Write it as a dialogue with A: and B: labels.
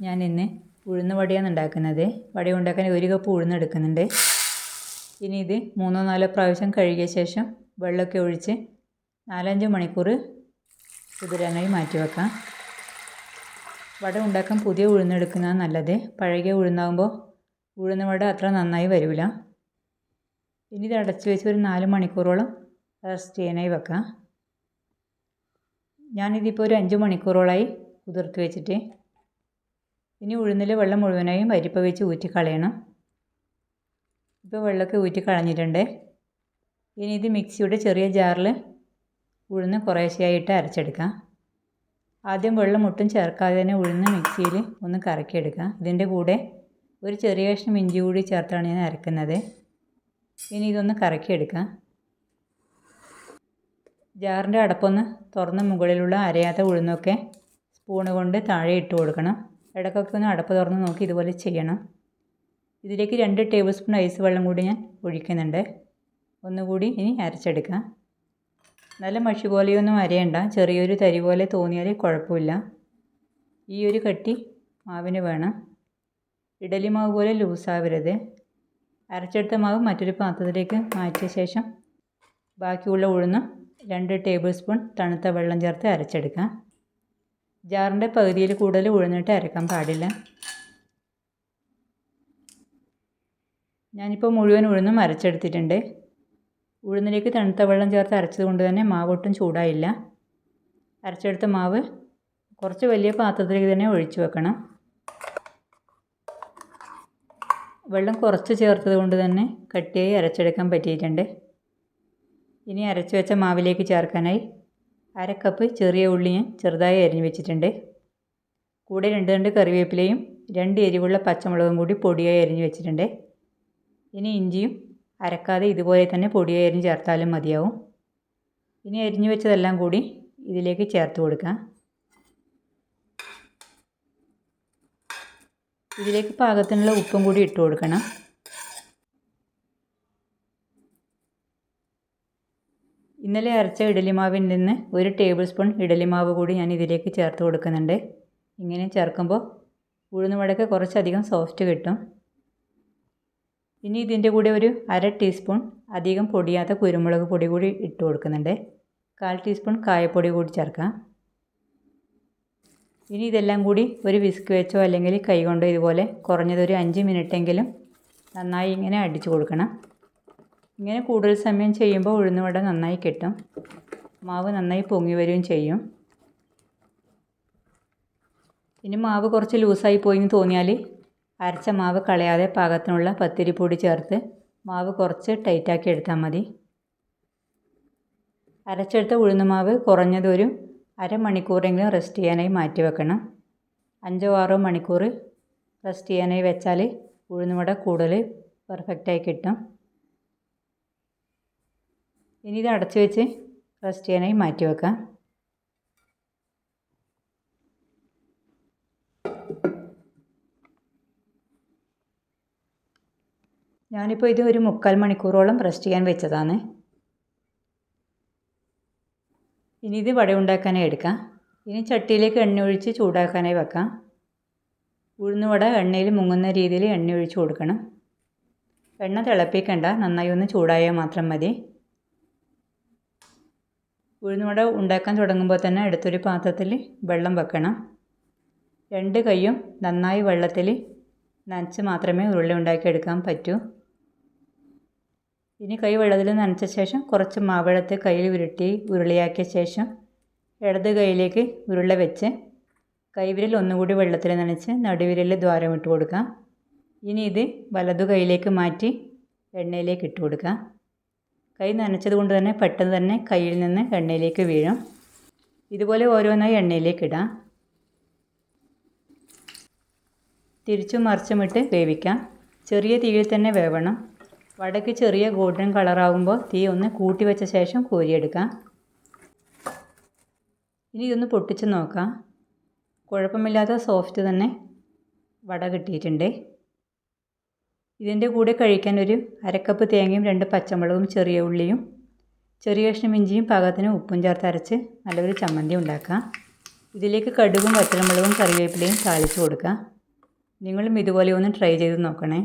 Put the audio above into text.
A: ഞാൻ ഇന്ന് ഉഴുന്ന് വടയാണ് ഉണ്ടാക്കുന്നത്. വട ഉണ്ടാക്കാൻ ഒരു കപ്പ് ഉഴുന്ന് എടുക്കുന്നുണ്ട്. ഇനി ഇത് മൂന്നോ നാലോ പ്രാവശ്യം കഴുകിയ ശേഷം വെള്ളമൊക്കെ ഒഴിച്ച് നാലഞ്ച് മണിക്കൂർ കുതിരാനായി മാറ്റി വെക്കാം. വട ഉണ്ടാക്കാൻ പുതിയ ഉഴുന്ന് എടുക്കുന്നതാണ് നല്ലത്. പഴകിയ ഉഴുന്നാകുമ്പോൾ ഉഴുന്ന് വട അത്ര നന്നായി വരില്ല ഇനി ഇത് അടച്ച് വെച്ച് ഒരു നാല് മണിക്കൂറോളം റെസ്റ്റ് ചെയ്യാനായി വെക്കാം. ഞാനിതിപ്പോൾ ഒരു അഞ്ച് മണിക്കൂറോളായി കുതിർത്ത് വെച്ചിട്ട് ഇനി ഉഴുന്നിൽ വെള്ളം മുഴുവനായും അരിപ്പ വെച്ച് ഊറ്റി കളയണം ഇപ്പോൾ വെള്ളമൊക്കെ ഊറ്റി കളഞ്ഞിട്ടുണ്ട്. ഇനി ഇത് മിക്സിയുടെ ചെറിയ ജാറിൽ ഉഴുന്ന് കുറേശ്ശെയായിട്ട് അരച്ചെടുക്കാം. ആദ്യം വെള്ളം ഒട്ടും ചേർക്കാതെ തന്നെ ഉഴുന്ന് മിക്സിയിൽ ഒന്ന് കറക്കിയെടുക്കാം ഇതിന്റെ കൂടെ ഒരു ചെറിയ കഷ്ണം ഇഞ്ചി കൂടി ചേർത്താണ് ഞാൻ അരക്കുന്നത്. ഇനി ഇതൊന്ന് കറക്കിയെടുക്കാം. ജാറിന്റെ അടപ്പൊന്ന് തുറന്ന് മുകളിലുള്ള അരയാത്ത ഉഴുന്നൊക്കെ സ്പൂണ് കൊണ്ട് താഴെ ഇട്ട് കൊടുക്കണം. ഇടയ്ക്കൊക്കെ ഒന്ന് അടപ്പ് തുറന്ന് നോക്കി ഇതുപോലെ ചെയ്യണം. ഇതിലേക്ക് രണ്ട് ടേബിൾ സ്പൂൺ ഐസ് വെള്ളം കൂടി ഞാൻ ഒഴിക്കുന്നുണ്ട്. ഒന്നുകൂടി ഇനി അരച്ചെടുക്കാം. നല്ല മഷി പോലെയൊന്നും അരയണ്ട. ചെറിയൊരു തരി പോലെ തോന്നിയാൽ കുഴപ്പമില്ല. ഈ ഒരു കട്ടി മാവിന് വേണം. ഇഡലി മാവ് പോലെ ലൂസാവരുത്. അരച്ചെടുത്ത മാവ് മറ്റൊരു പാത്രത്തിലേക്ക് മാറ്റിയ ശേഷം ബാക്കിയുള്ള ഉഴുന്നും രണ്ട് ടേബിൾ സ്പൂൺ തണുത്ത വെള്ളം ചേർത്ത് അരച്ചെടുക്കാം. ജാറിന്റെ പകുതിയിൽ കൂടുതൽ ഉഴുന്നിട്ട് അരക്കാൻ പാടില്ല. ഞാനിപ്പോൾ മുഴുവൻ ഉഴുന്നും അരച്ചെടുത്തിട്ടുണ്ട്. ഉഴുന്നിലേക്ക് തണുത്ത വെള്ളം ചേർത്ത് അരച്ചത് കൊണ്ട് തന്നെ മാവ് ഒട്ടും ചൂടായില്ല. അരച്ചെടുത്ത മാവ് കുറച്ച് വലിയ പാത്രത്തിലേക്ക് തന്നെ ഒഴിച്ചു വെക്കണം. വെള്ളം കുറച്ച് ചേർത്തത് കൊണ്ട് തന്നെ കട്ടിയായി അരച്ചെടുക്കാൻ പറ്റിയിട്ടുണ്ട്. ഇനി അരച്ചു വെച്ച മാവിലേക്ക് ചേർക്കാനായി അര കപ്പ് ചെറിയ ഉള്ളി ഞാൻ ചെറുതായി അരിഞ്ഞു വെച്ചിട്ടുണ്ട്. കൂടെ രണ്ട് രണ്ട് കറിവേപ്പിലയും രണ്ട് എരിവുള്ള പച്ചമുളകും കൂടി പൊടിയായി അരിഞ്ഞു വെച്ചിട്ടുണ്ട്. ഇനി ഇഞ്ചിയും അരക്കാതെ ഇതുപോലെ തന്നെ പൊടിയായി അരിഞ്ഞ് ചേർത്താലും മതിയാവും. ഇനി അരിഞ്ഞു വെച്ചതെല്ലാം കൂടി ഇതിലേക്ക് ചേർത്ത് കൊടുക്കാം. ഇതിലേക്ക് പാകത്തിനുള്ള ഉപ്പും കൂടി ഇട്ട് കൊടുക്കണം. ഇന്നലെ അരച്ച ഇഡലിമാവിൽ നിന്ന് ഒരു ടേബിൾ സ്പൂൺ ഇഡലിമാവ് കൂടി ഞാൻ ഇതിലേക്ക് ചേർത്ത് കൊടുക്കുന്നുണ്ട്. ഇങ്ങനെ ചേർക്കുമ്പോൾ ഉഴുന്ന് വടക്ക് കുറച്ചധികം സോഫ്റ്റ് കിട്ടും. ഇനി ഇതിന്റെ കൂടെ ഒരു അര ടീസ്പൂൺ അധികം പൊടിയാത്ത കുരുമുളക് പൊടി കൂടി ഇട്ട് കൊടുക്കുന്നുണ്ട്. കാൽ ടീസ്പൂൺ കായപ്പൊടി കൂടി ചേർക്കാം. ഇനി ഇതെല്ലാം കൂടി ഒരു വിസ്ക് വെച്ചോ അല്ലെങ്കിൽ കൈ കൊണ്ടോ ഇതുപോലെ കുറഞ്ഞതൊരു അഞ്ച് മിനിറ്റെങ്കിലും നന്നായി ഇങ്ങനെ അടിച്ചു കൊടുക്കണം. ഇങ്ങനെ കൂടുതൽ സമയം ചെയ്യുമ്പോൾ ഉഴുന്നുവട നന്നായി കിട്ടും. മാവ് നന്നായി പൊങ്ങി വരികയും ചെയ്യും. ഇനി മാവ് കുറച്ച് ലൂസായി പോയി എന്ന് തോന്നിയാൽ അരച്ച മാവ് കളയാതെ പാകത്തിനുള്ള പത്തിരിപ്പൊടി ചേർത്ത് മാവ് കുറച്ച് ടൈറ്റാക്കി എടുത്താൽ മതി. അരച്ചെടുത്ത ഉഴുന്നുമാവ് കുറഞ്ഞതൊരു അരമണിക്കൂറെങ്കിലും റെസ്റ്റ് ചെയ്യാനായി മാറ്റി വെക്കണം. അഞ്ചോ ആറോ മണിക്കൂർ റെസ്റ്റ് ചെയ്യാനായി വെച്ചാൽ ഉഴുന്നുവട കൂടുതൽ പെർഫെക്റ്റായി കിട്ടും. ഇനി ഇത് അടച്ചു വെച്ച് റെസ്റ്റ് ചെയ്യാനായി മാറ്റി വെക്കാം. ഞാനിപ്പോൾ ഇത് ഒരു മുക്കാൽ മണിക്കൂറോളം റെസ്റ്റ് ചെയ്യാൻ വെച്ചതാണ്. ഇനി ഇത് വട ഉണ്ടാക്കാനായി എടുക്കാം. ഇനി ചട്ടിയിലേക്ക് എണ്ണ ഒഴിച്ച് ചൂടാക്കാനായി വെക്കാം. ഉഴുന്ന് വട എണ്ണയിൽ മുങ്ങുന്ന രീതിയിൽ എണ്ണ ഒഴിച്ച് കൊടുക്കണം. എണ്ണ തിളപ്പിക്കേണ്ട നന്നായി ഒന്ന് ചൂടായാൽ മാത്രം മതി. ഉഴുന്നുവട ഉണ്ടാക്കാൻ തുടങ്ങുമ്പോൾ തന്നെ അടുത്തൊരു പാത്രത്തിൽ വെള്ളം വെക്കണം. രണ്ട് കൈയും നന്നായി വെള്ളത്തിൽ നനച്ച് മാത്രമേ ഉരുളി ഉണ്ടാക്കിയെടുക്കാൻ പറ്റൂ. ഇനി കൈ വെള്ളത്തിൽ നനച്ച ശേഷം കുറച്ച് മാവെള്ളത്ത് കയ്യിൽ ഉരുട്ടി ഉരുളിയാക്കിയ ശേഷം ഇടത് കൈയിലേക്ക് ഉരുള വെച്ച് കൈവിരൽ ഒന്നുകൂടി വെള്ളത്തിൽ നനച്ച് നടുവിരൽ ദ്വാരം ഇട്ട് കൊടുക്കാം. ഇനി ഇത് വലതു കൈയിലേക്ക് മാറ്റി എണ്ണയിലേക്ക് ഇട്ട് കൊടുക്കാം. കൈ നനച്ചത് കൊണ്ട് തന്നെ പെട്ടെന്ന് തന്നെ കയ്യിൽ നിന്ന് എണ്ണയിലേക്ക് വീഴും. ഇതുപോലെ ഓരോന്നായി എണ്ണയിലേക്ക് ഇടാം. തിരിച്ചും മറിച്ചുമിട്ട് വേവിക്കാം. ചെറിയ തീയിൽ തന്നെ വേവണം. വടക്ക് ചെറിയ ഗോൾഡൻ കളറാകുമ്പോൾ തീ ഒന്ന് കൂട്ടി വെച്ച ശേഷം കോരിയെടുക്കാം. ഇനി ഇതൊന്ന് പൊട്ടിച്ച് നോക്കാം. കുഴപ്പമില്ലാത്ത സോഫ്റ്റ് തന്നെ വട കിട്ടിയിട്ടുണ്ട്. ഇതിന്റെ കൂടെ കഴിക്കാൻ ഒരു അരക്കപ്പ് തേങ്ങയും രണ്ട് പച്ചമുളകും ചെറിയ ഉള്ളിയും ചെറിയ കഷ്ണം ഇഞ്ചിയും പാകത്തിന് ഉപ്പും ചേർത്ത് അരച്ച് നല്ലൊരു ചമ്മന്തി ഉണ്ടാക്കാം. ഇതിലേക്ക് കടുകും വറ്റൽമുളകും കറിവേപ്പിലയും താളിച്ച് കൊടുക്കുക നിങ്ങളും ഇതുപോലെ ഒന്ന് ട്രൈ ചെയ്ത് നോക്കണേ.